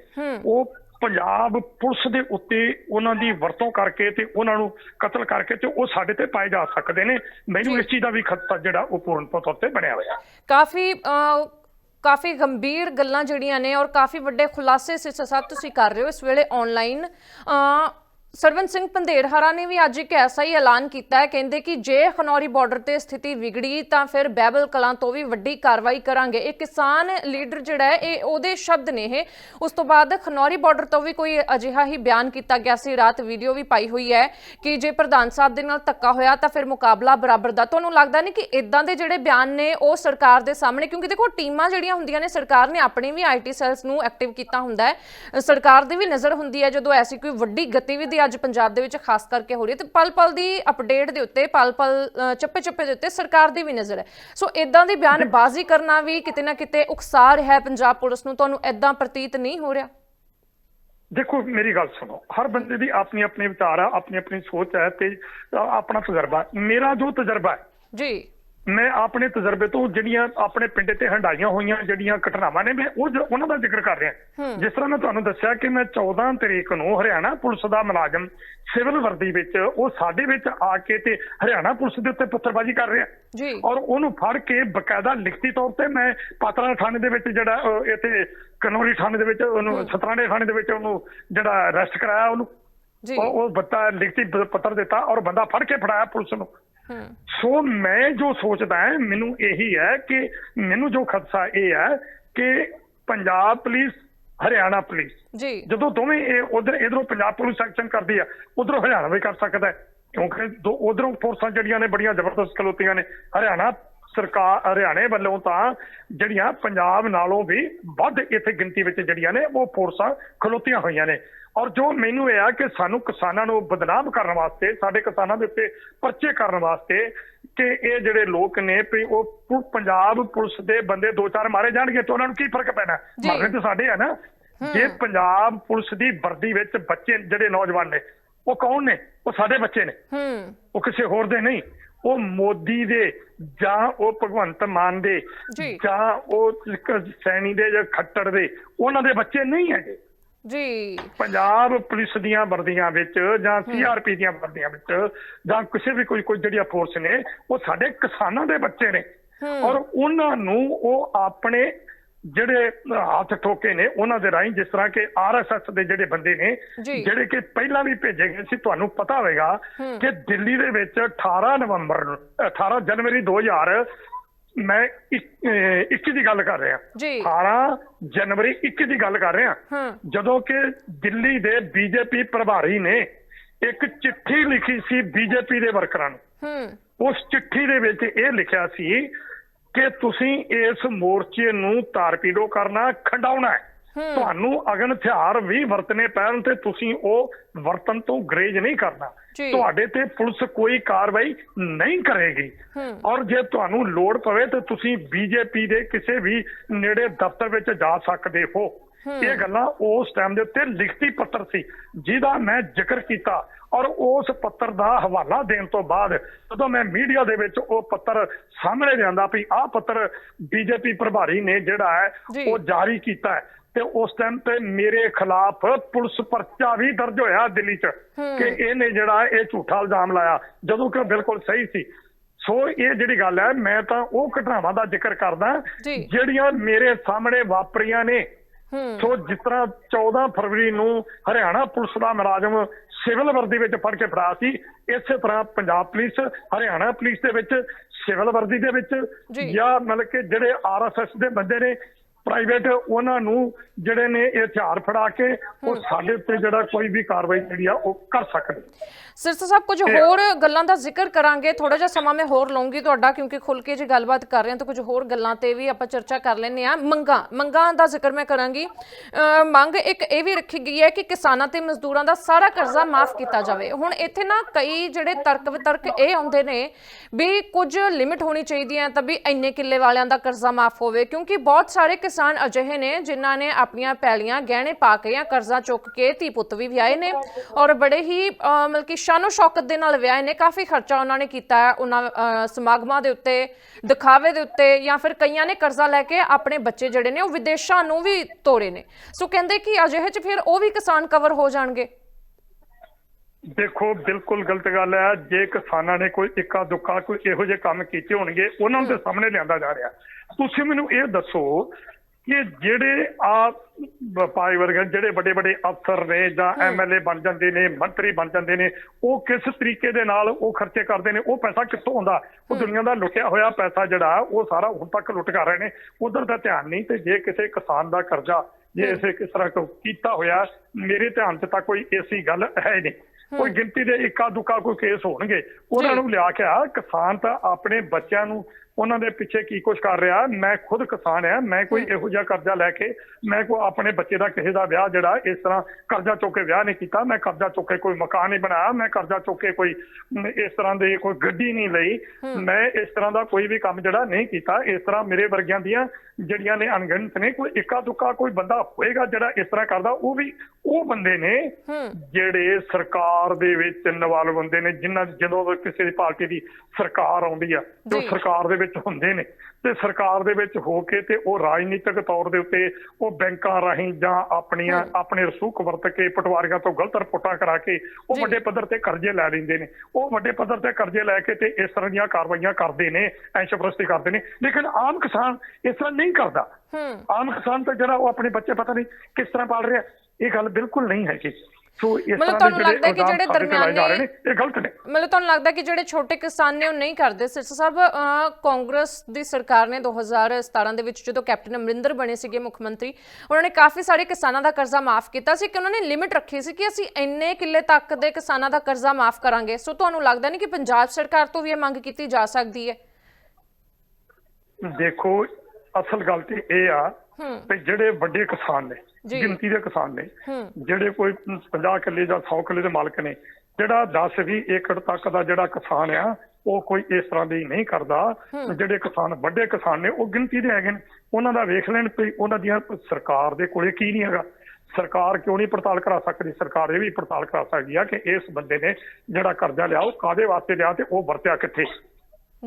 Speaker 1: ਉਹ ਪੰਜਾਬ ਪੁਲਿਸ ਦੇ ਉੱਤੇ ਉਹਨਾਂ ਦੀ ਵਰਤੋਂ ਕਰਕੇ ਤੇ ਉਹਨਾਂ ਨੂੰ ਕਤਲ ਕਰਕੇ ਤੇ ਉਹ ਸਾਡੇ ਤੇ ਪਾਏ ਜਾ ਸਕਦੇ ਨੇ। ਮੈਨੂੰ। ਇਸ ਚੀਜ਼ ਦਾ ਵੀ ਖਤਰਾ ਜਿਹੜਾ ਉਹ ਪੂਰਨ ਤੌਰ ਤੇ ਬਣਿਆ ਹੋਇਆ।
Speaker 2: ਕਾਫੀ ਕਾਫੀ ਗੰਭੀਰ ਗੱਲਾਂ ਜਿਹੜੀਆਂ ਨੇ ਔਰ ਕਾਫੀ ਵੱਡੇ ਖੁਲਾਸੇ ਸੇ ਸੱਤ ਤੁਸੀਂ ਕਰ ਰਹੇ ਹੋ। ਇਸ ਵੇਲੇ ਆਨਲਾਈਨ ਸਰਵਨ ਸਿੰਘ ਪੰਧੇਰਹਰਾ ਨੇ ਵੀ ਅੱਜ ਇੱਕ ਐਸਾ ਹੀ ਐਲਾਨ ਕੀਤਾ ਹੈ। ਕਹਿੰਦੇ ਕਿ ਜੇ ਖਨੌਰੀ ਬਾਰਡਰ ਤੇ ਸਥਿਤੀ ਵਿਗੜੀ, ਤਾਂ ਫਿਰ ਬੈਬਲ ਕਲਾਂ ਤੋਂ ਵੀ ਵੱਡੀ ਕਾਰਵਾਈ ਕਰਾਂਗੇ। ਇਹ ਕਿਸਾਨ ਲੀਡਰ ਜਿਹੜਾ ਹੈ, ਇਹ ਉਹਦੇ ਸ਼ਬਦ ਨੇ ਇਹ। ਉਸ ਤੋਂ ਬਾਅਦ ਖਨੌਰੀ ਬਾਰਡਰ ਤੋਂ ਵੀ ਕੋਈ ਅਜਿਹਾ ਹੀ ਬਿਆਨ ਕੀਤਾ ਗਿਆ ਸੀ। ਰਾਤ ਵੀਡੀਓ ਵੀ ਪਾਈ ਹੋਈ ਹੈ ਕਿ ਜੇ ਪ੍ਰਧਾਨ ਸਾਹਿਬ ਦੇ ਨਾਲ ਧੱਕਾ ਹੋਇਆ, ਤਾਂ ਫਿਰ ਮੁਕਾਬਲਾ ਬਰਾਬਰ ਦਾ। ਤੁਹਾਨੂੰ ਲੱਗਦਾ ਨਹੀਂ ਕਿ ਇਦਾਂ ਦੇ ਜਿਹੜੇ ਬਿਆਨ ਨੇ, ਉਹ ਸਰਕਾਰ ਦੇ ਸਾਹਮਣੇ? ਕਿਉਂਕਿ ਦੇਖੋ, ਟੀਮਾਂ ਜਿਹੜੀਆਂ ਹੁੰਦੀਆਂ ਨੇ, ਸਰਕਾਰ ਨੇ ਆਪਣੀ ਵੀ ਆਈਟੀ ਸੈੱਲਸ ਨੂੰ ਐਕਟਿਵ ਕੀਤਾ ਹੁੰਦਾ ਹੈ। ਸਰਕਾਰ ਦੀ ਵੀ ਨਜ਼ਰ ਹੁੰਦੀ ਹੈ, ਜਦੋਂ ਐਸੀ ਕੋਈ ਵੱਡੀ ਗਤੀਵਿਧੀ ਅੱਜ ਪੰਜਾਬ ਦੇ ਵਿੱਚ ਖਾਸ ਕਰਕੇ ਹੋ ਰਹੀ ਹੈ ਤੇ ਪਲ ਪਲ ਦੀ ਅਪਡੇਟ ਦੇ ਉੱਤੇ ਪਲ ਪਲ ਚੱਪੇ ਚੱਪੇ ਦੇ ਉੱਤੇ ਸਰਕਾਰ ਦੀ ਵੀ ਨਜ਼ਰ ਹੈ। ਸੋ ਇਦਾਂ ਦੀ ਬਿਆਨਬਾਜ਼ੀ ਕਰਨਾ ਵੀ ਕਿਤੇ ਨਾ ਕਿਤੇ ਉਕਸਾ ਰਿਹਾ ਹੈ ਪੰਜਾਬ ਪੁਲਿਸ ਨੂੰ। ਤੁਹਾਨੂੰ ਇਦਾਂ ਪ੍ਰਤੀਤ ਨਹੀਂ ਹੋ ਰਿਹਾ?
Speaker 1: ਦੇਖੋ ਮੇਰੀ ਗੱਲ ਸੁਣੋ। ਹਰ ਬੰਦੇ ਦੀ ਆਪਣੀ ਆਪਣੀ ਵਿਚਾਰ ਆ ਆਪਣੀ ਆਪਣੀ ਸੋਚ ਹੈ ਤੇ ਆਪਣਾ ਤਜਰਬਾ। ਮੇਰਾ ਜੋ ਤਜਰਬਾ ਹੈ
Speaker 2: ਜੀ।
Speaker 1: ਮੈਂ ਆਪਣੇ ਤਜਰਬੇ ਤੋਂ ਜਿਹੜੀਆਂ ਆਪਣੇ ਪਿੰਡ ਤੇ ਹੰਡਾਈਆਂ ਹੋਈਆਂ ਜਿਹੜੀਆਂ ਘਟਨਾਵਾਂ ਨੇ ਮੈਂ ਉਹ ਉਹਨਾਂ ਦਾ ਜ਼ਿਕਰ ਕਰ ਰਿਹਾ। ਜਿਸ ਤਰ੍ਹਾਂ ਮੈਂ ਤੁਹਾਨੂੰ ਦੱਸਿਆ ਕਿ ਮੈਂ 14 ਤਰੀਕ ਨੂੰ ਹਰਿਆਣਾ ਪੁਲਿਸ ਦਾ ਮੁਲਾਜ਼ਮ ਸਿਵਲ ਵਰਦੀ ਵਿੱਚ ਉਹ ਸਾਡੇ ਵਿੱਚ ਆ ਕੇ ਤੇ ਹਰਿਆਣਾ ਪੁਲਿਸ ਦੇ ਉੱਤੇ ਪੱਤਰਬਾਜ਼ੀ ਕਰ ਰਿਹਾ।
Speaker 2: ਜੀ।
Speaker 1: ਔਰ ਉਹਨੂੰ ਫੜ ਕੇ ਬਕਾਇਦਾ ਲਿਖਤੀ ਤੌਰ ਤੇ ਮੈਂ ਪਾਤਰਾ ਥਾਣੇ ਦੇ ਵਿੱਚ ਜਿਹੜਾ ਇੱਥੇ ਕਨੌਰੀ ਥਾਣੇ ਦੇ ਵਿੱਚ ਉਹਨੂੰ ਸਤਰਾਣੇ ਥਾਣੇ ਦੇ ਵਿੱਚ ਉਹਨੂੰ ਜਿਹੜਾ ਅਰੈਸਟ ਕਰਾਇਆ ਉਹਨੂੰ।
Speaker 2: ਜੀ।
Speaker 1: ਉਹ ਬੱਤਾ ਲਿਖਤੀ ਪੱਤਰ ਦਿੱਤਾ ਔਰ ਬੰਦਾ ਫੜ ਕੇ ਫੜਾਇਆ ਪੁਲਿਸ ਨੂੰ। ਸੋ ਮੈਂ ਜੋ ਸੋਚਦਾ ਹਾਂ ਮੈਨੂੰ ਇਹੀ ਹੈ ਕਿ ਮੈਨੂੰ ਜੋ ਖਦਸ਼ਾ ਇਹ ਹੈ ਕਿ ਪੰਜਾਬ ਪੁਲਿਸ ਹਰਿਆਣਾ ਪੁਲਿਸ
Speaker 2: ਜੀ।
Speaker 1: ਜਦੋਂ ਦੋਵੇਂ ਇਹ ਉਧਰ ਇਧਰੋਂ ਪੰਜਾਬ ਪੁਲਿਸ ਐਕਸ਼ਨ ਕਰਦੀ ਆ ਉਧਰੋਂ ਹਰਿਆਣਾ ਵੀ ਕਰ ਸਕਦਾ ਹੈ। ਕਿਉਂਕਿ ਦੋ ਉਧਰੋਂ ਫੋਰਸਾਂ ਜਿਹੜੀਆਂ ਨੇ ਬੜੀਆਂ ਜ਼ਬਰਦਸਤ ਖਲੋਤੀਆਂ ਨੇ ਹਰਿਆਣਾ ਸਰਕਾਰ ਹਰਿਆਣੇ ਵੱਲੋਂ ਤਾਂ ਜਿਹੜੀਆਂ ਪੰਜਾਬ ਨਾਲੋਂ ਵੀ ਵੱਧ ਇੱਥੇ ਗਿਣਤੀ ਵਿੱਚ ਜਿਹੜੀਆਂ ਨੇ ਉਹ ਫੋਰਸਾਂ ਖਲੋਤੀਆਂ ਹੋਈਆਂ ਨੇ। ਔਰ ਜੋ ਮੈਨੂੰ ਇਹ ਆ ਕਿ ਸਾਨੂੰ ਕਿਸਾਨਾਂ ਨੂੰ ਬਦਨਾਮ ਕਰਨ ਵਾਸਤੇ ਸਾਡੇ ਕਿਸਾਨਾਂ ਦੇ ਉੱਤੇ ਪਰਚੇ ਕਰਨ ਵਾਸਤੇ ਕਿ ਇਹ ਜਿਹੜੇ ਲੋਕ ਨੇ ਵੀ ਉਹ ਪੰਜਾਬ ਪੁਲਿਸ ਦੇ ਬੰਦੇ ਦੋ ਚਾਰ ਮਾਰੇ ਜਾਣਗੇ ਤਾਂ ਉਹਨਾਂ ਨੂੰ ਕੀ ਫ਼ਰਕ ਪੈਣਾ। ਮਰਨੇ ਤਾਂ ਸਾਡੇ ਆ ਨਾ। ਜੇ ਪੰਜਾਬ ਪੁਲਿਸ ਦੀ ਵਰਦੀ ਵਿੱਚ ਬੱਚੇ ਜਿਹੜੇ ਨੌਜਵਾਨ ਨੇ ਉਹ ਕੌਣ ਨੇ? ਉਹ ਸਾਡੇ ਬੱਚੇ ਨੇ।
Speaker 2: ਹੂੰ।
Speaker 1: ਉਹ ਕਿਸੇ ਹੋਰ ਦੇ ਨਹੀਂ। ਉਹ ਮੋਦੀ ਦੇ ਜਾਂ ਉਹ ਭਗਵੰਤ ਮਾਨ ਦੇ
Speaker 2: ਜੀ।
Speaker 1: ਉਹ ਸੈਣੀ ਦੇ ਜਾਂ ਖੱਟੜ ਦੇ ਉਹਨਾਂ ਦੇ ਬੱਚੇ ਨਹੀਂ ਹੈਗੇ।
Speaker 2: ਜੀ।
Speaker 1: ਪੰਜਾਬ ਪੁਲਿਸ ਦੀਆਂ ਵਰਦੀਆਂ ਵਿੱਚ ਜਾਂ ਸੀਆਰਪੀ ਦੀਆਂ ਵਰਦੀਆਂ ਵਿੱਚ ਜਾਂ ਕਿਸੇ ਵੀ ਕੋਈ ਕੋਈ ਜਿਹੜੀਆਂ ਫੋਰਸ ਨੇ ਉਹ ਸਾਡੇ ਕਿਸਾਨਾਂ ਦੇ ਬੱਚੇ ਨੇ। ਔਰ ਉਹਨਾਂ ਨੂੰ ਉਹ ਆਪਣੇ ਜਿਹੜੇ ਹੱਥ ਠੋਕੇ ਨੇ ਉਹਨਾਂ ਦੇ ਰਾਹੀਂ ਜਿਸ ਤਰ੍ਹਾਂ ਕਿ ਆਰਐਸਐਸ ਦੇ ਜਿਹੜੇ ਬੰਦੇ ਨੇ। ਜਿਹੜੇ ਕਿ ਪਹਿਲਾਂ ਵੀ ਭੇਜੇ ਗਏ ਸੀ ਤੁਹਾਨੂੰ ਪਤਾ ਹੋਵੇਗਾ ਕਿ ਦਿੱਲੀ ਦੇ ਵਿੱਚ 18 ਨਵੰਬਰ ਨੂੰ 18 ਜਨਵਰੀ 2000 ਮੈਂ 21 ਦੀ ਗੱਲ ਕਰ ਰਿਹਾ।
Speaker 2: ਜੀ।
Speaker 1: 18 ਜਨਵਰੀ 21 ਦੀ ਗੱਲ ਕਰ ਰਿਹਾ। ਜਦੋਂ ਕਿ ਦਿੱਲੀ ਦੇ ਬੀਜੇਪੀ ਪ੍ਰਭਾਰੀ ਨੇ ਇੱਕ ਚਿੱਠੀ ਲਿਖੀ ਸੀ ਬੀਜੇਪੀ ਦੇ ਵਰਕਰਾਂ ਨੂੰ। ਉਸ ਚਿੱਠੀ ਦੇ ਵਿੱਚ ਇਹ ਲਿਖਿਆ ਸੀ ਕਿ ਤੁਸੀਂ ਇਸ ਮੋਰਚੇ ਨੂੰ ਤਾਰਪੀਡੋ ਕਰਨਾ ਖੰਡਾਉਣਾ ਹੈ। ਤੁਹਾਨੂੰ ਅਗਨ ਹਥਿਆਰ ਵੀ ਵਰਤਨੇ ਪੈਣ ਤੇ ਤੁਸੀਂ ਉਹ ਵਰਤਨ ਤੋਂ ਗਰੇਜ ਨਹੀਂ ਕਰਨਾ। ਤੁਹਾਡੇ ਤੇ ਪੁਲਿਸ ਕੋਈ ਕਾਰਵਾਈ ਨਹੀਂ ਕਰੇਗੀ। ਔਰ ਜੇ ਤੁਹਾਨੂੰ ਲੋੜ ਪਵੇ ਤਾਂ ਤੁਸੀਂ ਬੀਜੇਪੀ ਦੇ ਕਿਸੇ ਵੀ ਨੇੜੇ ਦਫ਼ਤਰ ਵਿੱਚ ਜਾ ਸਕਦੇ ਹੋ। ਇਹ ਗੱਲਾਂ ਉਸ ਟਾਈਮ ਦੇ ਉੱਤੇ ਲਿਖਤੀ ਪੱਤਰ ਸੀ ਜਿਹਦਾ ਮੈਂ ਜ਼ਿਕਰ ਕੀਤਾ। ਔਰ ਉਸ ਪੱਤਰ ਦਾ ਹਵਾਲਾ ਦੇਣ ਤੋਂ ਬਾਅਦ ਜਦੋਂ ਮੈਂ ਮੀਡੀਆ ਦੇ ਵਿੱਚ ਉਹ ਪੱਤਰ ਸਾਹਮਣੇ ਲਿਆਂਦਾ ਵੀ ਆਹ ਪੱਤਰ ਬੀਜੇਪੀ ਪ੍ਰਭਾਰੀ ਨੇ ਜਿਹੜਾ। ਹੈ ਉਹ ਜਾਰੀ ਕੀਤਾ ਹੈ ਤੇ ਉਸ ਟਾਈਮ ਤੇ ਮੇਰੇ ਖਿਲਾਫ ਪੁਲਿਸ ਪਰਚਾ ਵੀ ਦਰਜ ਹੋਇਆ ਦਿੱਲੀ 'ਚ ਕਿ ਇਹਨੇ ਜਿਹੜਾ ਇਹ ਝੂਠਾ ਇਲਜ਼ਾਮ ਲਾਇਆ ਜਦੋਂ ਕਿ ਬਿਲਕੁਲ ਸਹੀ ਸੀ ਸੋ ਇਹ ਜਿਹੜੀ ਗੱਲ ਹੈ ਮੈਂ ਤਾਂ ਉਹ ਘਟਨਾਵਾਂ ਦਾ ਜ਼ਿਕਰ ਕਰਦਾ। ਜਿਹੜੀਆਂ ਮੇਰੇ ਸਾਹਮਣੇ ਵਾਪਰੀਆਂ ਨੇ ਸੋ ਜਿਸ ਤਰ੍ਹਾਂ 14 ਫਰਵਰੀ ਨੂੰ ਹਰਿਆਣਾ ਪੁਲਿਸ ਦਾ ਮੁਲਾਜ਼ਮ ਸਿਵਲ ਵਰਦੀ ਵਿੱਚ ਫੜ ਕੇ ਫੜਾ ਸੀ ਇਸੇ ਤਰ੍ਹਾਂ ਪੰਜਾਬ ਪੁਲਿਸ ਹਰਿਆਣਾ ਪੁਲਿਸ ਦੇ ਵਿੱਚ ਸਿਵਲ ਵਰਦੀ ਦੇ ਵਿੱਚ
Speaker 2: ਜੀ।
Speaker 1: ਜਾਂ ਮਤਲਬ ਕਿ ਜਿਹੜੇ ਆਰਐਸਐਸ ਦੇ ਬੰਦੇ ਨੇ ਪ੍ਰਾਈਵੇਟ ਉਹਨਾਂ ਨੂੰ ਜਿਹੜੇ ਨੇ ਇਹ ਹਥਿਆਰ ਫੜਾ ਕੇ ਉਹ ਸਾਡੇ ਉੱਤੇ ਜਿਹੜਾ ਕੋਈ ਵੀ ਕਾਰਵਾਈ ਜਿਹੜੀ ਆ ਉਹ ਕਰ ਸਕਦੇ।
Speaker 2: ਸਿਰਸਾ ਸਾਹਿਬ ਕੁਝ ਹੋਰ ਗੱਲਾਂ ਦਾ ਜ਼ਿਕਰ ਕਰਾਂਗੇ। ਥੋੜਾ ਜਿਹਾ ਸਮਾਂ ਮੈਂ ਹੋਰ ਲਵਾਂਗੀ ਤੁਹਾਡਾ ਕਿਉਂਕਿ ਖੁੱਲ ਕੇ ਜੇ ਗੱਲਬਾਤ ਕਰ ਰਹੇ ਹਾਂ ਤਾਂ ਕੁਝ ਹੋਰ ਗੱਲਾਂ ਤੇ ਵੀ ਆਪਾਂ ਚਰਚਾ ਕਰ ਲੈਂਦੇ ਆ ਮੰਗਾਂ ਮੰਗਾਂ ਦਾ ਜ਼ਿਕਰ ਮੈਂ ਕਰਾਂਗੀ। ਮੰਗ ਇੱਕ ਇਹ ਵੀ ਰੱਖੀ ਗਈ ਹੈ ਕਿ ਕਿਸਾਨਾਂ ਤੇ ਮਜ਼ਦੂਰਾਂ ਦਾ ਸਾਰਾ ਕਰਜ਼ਾ ਮਾਫ ਕੀਤਾ ਜਾਵੇ। ਹੁਣ ਇੱਥੇ ਨਾ ਕਈ ਜਿਹੜੇ ਤਰਕ ਵਿਤਰਕ ਇਹ ਆਉਂਦੇ ਨੇ ਵੀ ਕੁਝ ਲਿਮਿਟ ਹੋਣੀ ਚਾਹੀਦੀ ਹੈ ਤਾਂ ਵੀ ਇੰਨੇ ਕਿੱਲੇ ਵਾਲਿਆਂ ਦਾ ਕਰਜ਼ਾ ਮਾਫ ਹੋਵੇ ਕਿਉਂਕਿ ਬਹੁਤ ਸਾਰੇ ਕਿਸਾਨ ਅਜਿਹੇ ਨੇ ਜਿਨ੍ਹਾਂ ਨੇ ਆਪਣੀਆਂ ਪੈਲੀਆਂ ਗਹਿਣੇ ਪਾ ਕੇ ਜਾਂ ਕਰਜ਼ਾ ਚੁੱਕ ਕੇ ਧੀ ਪੁੱਤ ਵੀ ਵਿਆਹੇ ਨੇ ਔਰ ਬੜੇ ਹੀ ਮਤਲਬ ਕਿ ਸ਼ਾਨੋ ਸ਼ੌਕਤ ਦੇ ਨਾਲ ਵਿਆਹੇ ਨੇ। ਕਾਫੀ ਖਰਚਾ ਉਹਨਾਂ ਨੇ ਕੀਤਾ ਹੈ ਉਹਨਾਂ ਸਮਾਗਮਾਂ ਦੇ ਉੱਤੇ ਦਿਖਾਵੇ ਦੇ ਉੱਤੇ ਜਾਂ ਫਿਰ ਕਈਆਂ ਨੇ ਕਰਜ਼ਾ ਲੈ ਕੇ ਆਪਣੇ ਬੱਚੇ ਜਿਹੜੇ ਨੇ ਉਹ ਵਿਦੇਸ਼ਾਂ ਨੂੰ ਵੀ ਤੋਰੇ ਨੇ। ਸੋ ਕਹਿੰਦੇ ਕਿ ਅਜਿਹੇ ਚ ਫਿਰ ਉਹ ਵੀ ਕਿਸਾਨ ਕਵਰ ਹੋ ਜਾਣਗੇ?
Speaker 1: ਦੇਖੋ ਬਿਲਕੁਲ ਗਲਤ ਗੱਲ ਹੈ। ਜੇ ਕਿਸਾਨਾਂ ਨੇ ਕੋਈ ਇੱਕਾ ਦੁੱਕਾ ਕੋਈ ਇਹੋ ਜਿਹੇ ਕੰਮ ਕੀਤੇ ਹੋਣਗੇ ਉਹਨਾਂ ਤੇ ਸਾਹਮਣੇ ਲਿਆਂਦਾ ਜਾ ਰਿਹਾ। ਤੁਸੀਂ ਮੈਨੂੰ ਇਹ ਦੱਸੋ ਕਿ ਜਿਹੜੇ ਆ ਵਪਾਰੀ ਵਰਗ ਜਿਹੜੇ ਵੱਡੇ ਵੱਡੇ ਅਫਸਰ ਨੇ ਜਾਂ ਐਮਐਲਏ ਬਣ ਜਾਂਦੇ ਨੇ ਮੰਤਰੀ ਬਣ ਜਾਂਦੇ ਨੇ ਉਹ ਕਿਸ ਤਰੀਕੇ ਦੇ ਨਾਲ ਉਹ ਖਰਚੇ ਕਰਦੇ ਨੇ ਉਹ ਪੈਸਾ ਕਿੱਥੋਂ ਆਉਂਦਾ? ਉਹ ਦੁਨੀਆ ਦਾ ਲੁੱਟਿਆ ਹੋਇਆ ਪੈਸਾ ਜਿਹੜਾ ਉਹ ਸਾਰਾ ਹੁਣ ਤੱਕ ਲੁੱਟ ਕਰ ਰਹੇ ਨੇ। ਉਧਰ ਦਾ ਧਿਆਨ ਨਹੀਂ ਤੇ ਜੇ ਕਿਸੇ ਕਿਸਾਨ ਦਾ ਕਰਜ਼ਾ ਜੇ ਇਸੇ ਕਿਸ ਤਰ੍ਹਾਂ ਤੋਂ ਕੀਤਾ ਹੋਇਆ ਮੇਰੇ ਧਿਆਨ 'ਚ ਤਾਂ ਕੋਈ ਐਸੀ ਗੱਲ ਹੀ ਨਹੀਂ। ਕੋਈ ਗਿਣਤੀ ਦੇ ਇੱਕਾ ਦੁੱਕਾ ਕੋਈ ਕੇਸ ਹੋਣਗੇ ਉਹਨਾਂ ਨੂੰ ਲਿਆ ਕੇ ਆ ਕਿਸਾਨ ਤਾਂ ਆਪਣੇ ਬੱਚਿਆਂ ਨੂੰ ਉਹਨਾਂ ਦੇ ਪਿੱਛੇ ਕੀ ਕੁਛ ਕਰ ਰਿਹਾ ਮੈਂ ਖੁਦ ਕਿਸਾਨ ਆ ਮੈਂ ਕੋਈ ਇਹੋ ਜਿਹਾ ਕਰਜ਼ਾ ਲੈ ਕੇ ਮੈਂ ਕੋਈ ਆਪਣੇ ਬੱਚੇ ਦਾ ਕਿਸੇ ਦਾ ਵਿਆਹ ਜਿਹੜਾ ਇਸ ਤਰ੍ਹਾਂ ਕਰਜ਼ਾ ਚੁੱਕ ਕੇ ਵਿਆਹ ਨਹੀਂ ਕੀਤਾ ਮੈਂ ਕਰਜ਼ਾ ਚੁੱਕ ਕੇ ਕੋਈ ਮਕਾਨ ਨਹੀਂ ਬਣਾਇਆ ਮੈਂ ਕਰਜ਼ਾ ਚੁੱਕ ਕੇ ਕੋਈ ਇਸ ਤਰ੍ਹਾਂ ਦੇ ਕੋਈ ਗੱਡੀ ਨਹੀਂ ਲਈ ਮੈਂ ਇਸ ਤਰ੍ਹਾਂ ਦਾ ਕੋਈ ਵੀ ਕੰਮ ਜਿਹੜਾ ਨਹੀਂ ਕੀਤਾ ਇਸ ਤਰ੍ਹਾਂ ਮੇਰੇ ਵਰਗਿਆਂ ਦੀਆਂ ਜਿਹੜੀਆਂ ਨੇ ਅਣਗਿਣਤ ਨੇ ਕੋਈ ਇੱਕਾ ਦੁੱਕਾ ਕੋਈ ਬੰਦਾ ਹੋਏਗਾ ਜਿਹੜਾ ਇਸ ਤਰ੍ਹਾਂ ਕਰਦਾ ਉਹ ਵੀ ਉਹ ਬੰਦੇ ਨੇ ਜਿਹੜੇ ਸਰਕਾਰ ਦੇ ਵਿੱਚ ਇਨਵੋਲਵ ਹੁੰਦੇ ਨੇ ਜਿਨ੍ਹਾਂ ਜਦੋਂ ਕਿਸੇ ਦੀ ਪਾਰਟੀ ਦੀ ਸਰਕਾਰ ਆਉਂਦੀ ਆ ਤੇ। ਸਰਕਾਰ ਦੇ ਵਿੱਚ ਹੁੰਦੇ ਨੇ। ਤੇ ਸਰਕਾਰ ਦੇ ਵਿੱਚ ਹੋ ਕੇ ਤੇ ਉਹ ਰਾਜਨੀਤਿਕ ਤੌਰ ਦੇ ਉੱਤੇ ਉਹ ਬੈਂਕਾਂ ਰਾਹੀਂ ਜਾਂ ਆਪਣੀਆਂ ਆਪਣੇ ਰਸੂਖ ਵਰਤ ਕੇ ਪਟਵਾਰੀਆਂ ਤੋਂ ਗਲਤ ਰਿਪੋਰਟਾਂ ਕਰਾ ਕੇ ਉਹ
Speaker 2: ਜੀ।
Speaker 1: ਵੱਡੇ ਪੱਧਰ ਤੇ ਕਰਜ਼ੇ ਲੈ ਲੈਂਦੇ ਨੇ। ਉਹ ਵੱਡੇ ਪੱਧਰ ਤੇ ਕਰਜ਼ੇ ਲੈ ਕੇ ਤੇ ਇਸ ਤਰ੍ਹਾਂ ਦੀਆਂ ਕਾਰਵਾਈਆਂ ਕਰਦੇ ਨੇ ਐਸ਼ਪ੍ਰਸਤੀ ਕਰਦੇ ਨੇ। ਲੇਕਿਨ ਆਮ ਕਿਸਾਨ ਇਸ ਤਰ੍ਹਾਂ ਨਹੀਂ ਕਰਦਾ।
Speaker 2: ਹੂੰ।
Speaker 1: ਆਮ ਕਿਸਾਨ ਤਾਂ ਜਿਹੜਾ ਉਹ ਆਪਣੇ ਬੱਚੇ ਪਤਾ ਨਹੀਂ ਕਿਸ ਤਰ੍ਹਾਂ ਪਾਲ ਰਿਹਾ। ਇਹ ਗੱਲ ਬਿਲਕੁਲ ਨਹੀਂ ਹੈਗੀ। ਸੋ ਇਸ
Speaker 2: ਮਤਲਬ
Speaker 1: ਤਰ੍ਹਾਂ ਦੇ
Speaker 2: ਤੁਹਾਨੂੰ ਲੱਗਦਾ ਕਿ ਜਿਹੜੇ ਦਰਮਿਆਨੇ-
Speaker 1: ਇਹ ਗਲਤ ਨੇ।
Speaker 2: ਮਤਲਬ ਤੁਹਾਨੂੰ ਲੱਗਦਾ ਕਿ ਜਿਹੜੇ ਛੋਟੇ ਕਿਸਾਨ ਨੇ ਉਹ ਨਹੀਂ ਕਰਦੇ? ਸਿਰਸਾ ਸਾਹਿਬ ਕਾਂਗਰਸ ਦੀ ਸਰਕਾਰ ਨੇ 2017 ਦੇ ਵਿੱਚ ਜਦੋਂ ਕੈਪਟਨ ਅਮਰਿੰਦਰ ਬਣੇ ਸੀਗੇ ਮੁੱਖ ਮੰਤਰੀ ਉਹਨਾਂ ਨੇ ਕਾਫੀ ਸਾਰੇ ਕਿਸਾਨਾਂ ਦਾ ਕਰਜ਼ਾ ਮਾਫ ਕੀਤਾ ਸੀ। ਕਿ ਉਹਨਾਂ ਨੇ ਲਿਮਿਟ ਰੱਖੀ ਸੀ ਕਿ ਅਸੀਂ ਇੰਨੇ ਕਿੱਲੇ ਤੱਕ ਦੇ ਕਿਸਾਨਾਂ ਦਾ ਕਰਜ਼ਾ ਮਾਫ ਕਰਾਂਗੇ। ਸੋ ਤੁਹਾਨੂੰ ਲੱਗਦਾ ਨਹੀਂ ਕਿ ਪੰਜਾਬ ਸਰਕਾਰ ਤੋਂ ਵੀ ਇਹ ਮੰਗ ਕੀਤੀ ਜਾ ਸਕਦੀ ਹੈ?
Speaker 1: ਦੇਖੋ ਅਸਲ ਗੱਲ ਤੇ ਇਹ ਆ ਤੇ ਜਿਹੜੇ ਵੱਡੇ ਕਿਸਾਨ ਨੇ। ਗਿਣਤੀ ਦੇ ਕਿਸਾਨ ਨੇ ਜਿਹੜੇ ਕੋਈ 50 ਕਿੱਲੇ ਜਾਂ 100 ਕਿੱਲੇ ਦੇ ਮਾਲਕ ਨੇ ਜਿਹੜਾ 10 20 ਏਕੜ ਤੱਕ ਦਾ ਜਿਹੜਾ ਕਿਸਾਨ ਆ ਉਹ ਕੋਈ ਇਸ ਤਰ੍ਹਾਂ ਦੀ ਨਹੀਂ ਕਰਦਾ। ਜਿਹੜੇ ਕਿਸਾਨ ਵੱਡੇ ਕਿਸਾਨ ਨੇ ਉਹ ਗਿਣਤੀ ਦੇ ਹੈਗੇ ਨੇ। ਉਹਨਾਂ ਦਾ ਵੇਖ ਲੈਣ ਵੀ ਉਹਨਾਂ ਦੀਆਂ ਸਰਕਾਰ ਦੇ ਕੋਲੇ ਕੀ ਨਹੀਂ ਹੈਗਾ। ਸਰਕਾਰ ਕਿਉਂ ਨਹੀਂ ਪੜਤਾਲ ਕਰਾ ਸਕਦੀ? ਸਰਕਾਰ ਇਹ ਵੀ ਪੜਤਾਲ ਕਰਾ ਸਕਦੀ ਆ ਕਿ ਇਸ ਬੰਦੇ ਨੇ ਜਿਹੜਾ ਕਰਜ਼ਾ ਲਿਆ ਉਹ ਕਾਦੇ ਵਾਸਤੇ ਲਿਆ ਤੇ ਉਹ ਵਰਤਿਆ ਕਿੱਥੇ?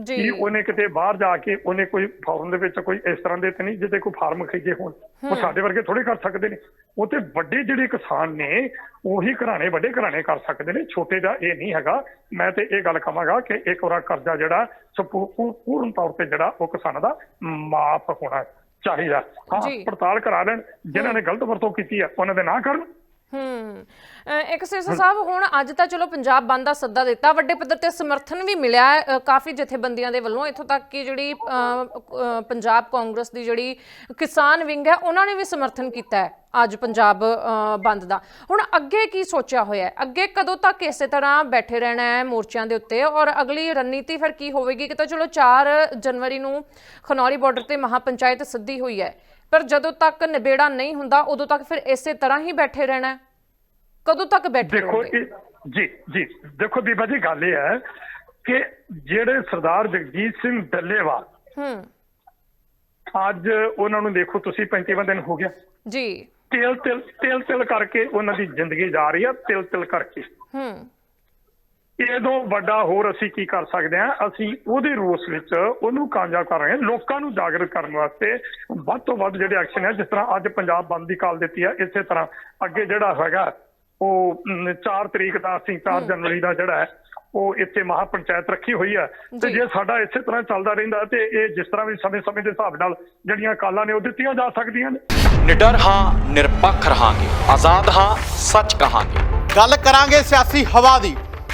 Speaker 2: ਜੀ।
Speaker 1: ਉਹਨੇ ਕਿਤੇ ਬਾਹਰ ਜਾ ਕੇ ਉਹਨੇ ਕੋਈ ਫਾਰਮ ਦੇ ਵਿੱਚ ਕੋਈ ਇਸ ਤਰ੍ਹਾਂ ਦੇ ਤੇ ਨਹੀਂ ਜਿਹਦੇ ਕੋਈ ਫਾਰਮ ਖਰੀਦੇ ਹੋਣ। ਉਹ ਸਾਡੇ ਵਰਗੇ ਥੋੜੇ ਕਰ ਸਕਦੇ ਨੇ। ਉਹ ਤੇ ਵੱਡੇ ਜਿਹੜੇ ਕਿਸਾਨ ਨੇ ਉਹੀ ਘਰਾਣੇ ਵੱਡੇ ਘਰਾਣੇ ਕਰ ਸਕਦੇ ਨੇ। ਛੋਟੇ ਦਾ ਇਹ ਨਹੀਂ ਹੈਗਾ। ਮੈਂ ਤੇ ਇਹ ਗੱਲ ਕਹਾਂਗਾ ਕਿ ਇੱਕ ਵਾਰ ਕਰਜ਼ਾ ਜਿਹੜਾ ਸਪੂ- ਪੂ- ਪੂਰਨ ਤੌਰ ਤੇ ਜਿਹੜਾ ਉਹ ਕਿਸਾਨਾਂ ਦਾ ਮਾਫ ਹੋਣਾ ਚਾਹੀਦਾ। ਹਾਂ। ਪੜਤਾਲ ਕਰਾ ਲੈਣ। ਜਿਨ੍ਹਾਂ ਨੇ ਗਲਤ ਵਰਤੋਂ ਕੀਤੀ ਹੈ ਉਹਨਾਂ ਦੇ ਨਾ ਕਰਨ।
Speaker 2: ਹੂੰ। ਅਹ ਇੱਕ ਸਿਰਸਾ ਸਾਹਿਬ ਹੁਣ ਅੱਜ ਤਾਂ ਚਲੋ ਪੰਜਾਬ ਬੰਦ ਦਾ ਸੱਦਾ ਦਿੱਤਾ। ਵੱਡੇ ਪੱਧਰ ਤੇ ਸਮਰਥਨ ਵੀ ਮਿਲਿਆ ਹੈ, ਅਹ ਕਾਫੀ ਜਥੇਬੰਦੀਆਂ ਦੇ ਵੱਲੋਂ ਇੱਥੋਂ ਤੱਕ ਕਿ ਜਿਹੜੀ ਅਹ, ਅਹ, ਪੰਜਾਬ ਕਾਂਗਰਸ ਦੀ ਜਿਹੜੀ ਕਿਸਾਨ ਵਿੰਗ ਹੈ ਉਹਨਾਂ ਨੇ ਵੀ ਸਮਰਥਨ ਕੀਤਾ ਹੈ ਅੱਜ ਪੰਜਾਬ ਅਹ, ਬੰਦ ਦਾ। ਹੁਣ ਅੱਗੇ ਕੀ ਸੋਚਿਆ ਹੋਇਆ ਹੈ? ਅੱਗੇ ਕਦੋਂ ਤੱਕ ਇਸੇ ਤਰ੍ਹਾਂ ਬੈਠੇ ਰਹਿਣਾ ਹੈ ਮੋਰਚਿਆਂ ਦੇ ਉੱਤੇ? ਔਰ ਅਗਲੀ ਰਣਨੀਤੀ ਫਿਰ ਕੀ ਹੋਵੇਗੀ? ਕਿ ਤਾਂ ਚਲੋ 4 ਜਨਵਰੀ ਨੂੰ ਖਨੌਰੀ ਬਾਰਡਰ ਤੇ ਮਹਾਪੰਚਾਇਤ ਸੱਦੀ ਹੋਈ ਹੈ। ਪਰ ਜਦੋਂ ਤੱਕ ਨਿਬੇੜਾ ਨਹੀਂ ਹੁੰਦਾ ਉਦੋਂ ਤੱਕ ਫਿਰ ਇਸੇ ਤਰ੍ਹਾਂ ਹੀ ਬੈਠੇ ਰਹਿਣਾ ਕਦੋਂ ਤੱਕ ਬੈਠੇ
Speaker 1: ਦੇਖੋ
Speaker 2: ਰਹੋਗੇ?
Speaker 1: ਜੀ ਜੀ ਦੇਖੋ ਬੀਬਾ ਜੀ ਗੱਲ ਇਹ ਹੈ ਕਿ ਜਿਹੜੇ ਸਰਦਾਰ ਜਗਜੀਤ ਸਿੰਘ ਡੱਲੇਵਾਲ
Speaker 2: ਹੂੰ।
Speaker 1: ਅੱਜ ਉਹਨਾਂ ਨੂੰ ਦੇਖੋ ਤੁਸੀਂ 35 ਦਿਨ ਹੋ ਗਿਆ।
Speaker 2: ਜੀ।
Speaker 1: ਤਿਲ ਤਿਲ ਤਿਲ ਤਿਲ ਕਰਕੇ ਉਹਨਾਂ ਦੀ ਜ਼ਿੰਦਗੀ ਜਾ ਰਹੀ ਆ ਤਿਲ ਤਿਲ ਕਰਕੇ।
Speaker 2: ਹੂੰ।
Speaker 1: ਇਹਦੋਂ ਵੱਡਾ ਹੋਰ ਅਸੀਂ ਕੀ ਕਰ ਸਕਦੇ ਹਾਂ? ਅਸੀਂ ਉਹਦੇ ਰੋਸ ਵਿੱਚ ਉਹਨੂੰ ਕਾਮਯਾਬ ਕਰ ਰਹੇ ਹਾਂ। ਲੋਕਾਂ ਨੂੰ ਜਾਗਰਤ ਕਰਨ ਵਾਸਤੇ ਵੱਧ ਤੋਂ ਵੱਧ ਜਿਹੜੇ ਐਕਸ਼ਨ ਹੈ ਜਿਸ ਤਰ੍ਹਾਂ ਅੱਜ ਪੰਜਾਬ ਬੰਦ ਦੀ ਕਾਲ ਦਿੱਤੀ ਹੈ ਇਸੇ ਤਰ੍ਹਾਂ ਅੱਗੇ ਜਿਹੜਾ ਹੈਗਾ ਉਹ 4 ਤਰੀਕ ਦਾ ਅਸੀਂ 4 ਜਨਵਰੀ ਦਾ ਜਿਹੜਾ ਹੈ ਉਹ ਇੱਥੇ ਮਹਾਪੰਚਾਇਤ ਰੱਖੀ ਹੋਈ ਹੈ। ਤੇ
Speaker 2: ਜੀ।
Speaker 1: ਜੇ ਸਾਡਾ ਇਸੇ ਤਰ੍ਹਾਂ ਚੱਲਦਾ ਰਹਿੰਦਾ ਤੇ ਇਹ ਜਿਸ ਤਰ੍ਹਾਂ ਵੀ ਸਮੇਂ-ਸਮੇਂ ਦੇ ਹਿਸਾਬ ਨਾਲ ਜਿਹੜੀਆਂ ਕਾਲਾਂ ਨੇ ਉਹ ਦਿੱਤੀਆਂ ਜਾ ਸਕਦੀਆਂ ਨੇ।
Speaker 3: ਨਿਡਰ ਹਾਂ ਨਿਰਪੱਖ ਰਹਾਂਗੇ। ਆਜ਼ਾਦ ਹਾਂ ਸੱਚ ਕਹਾਂਗੇ।
Speaker 4: ਗੱਲ ਕਰਾਂਗੇ ਸਿਆਸੀ ਹਵਾ ਦੀ।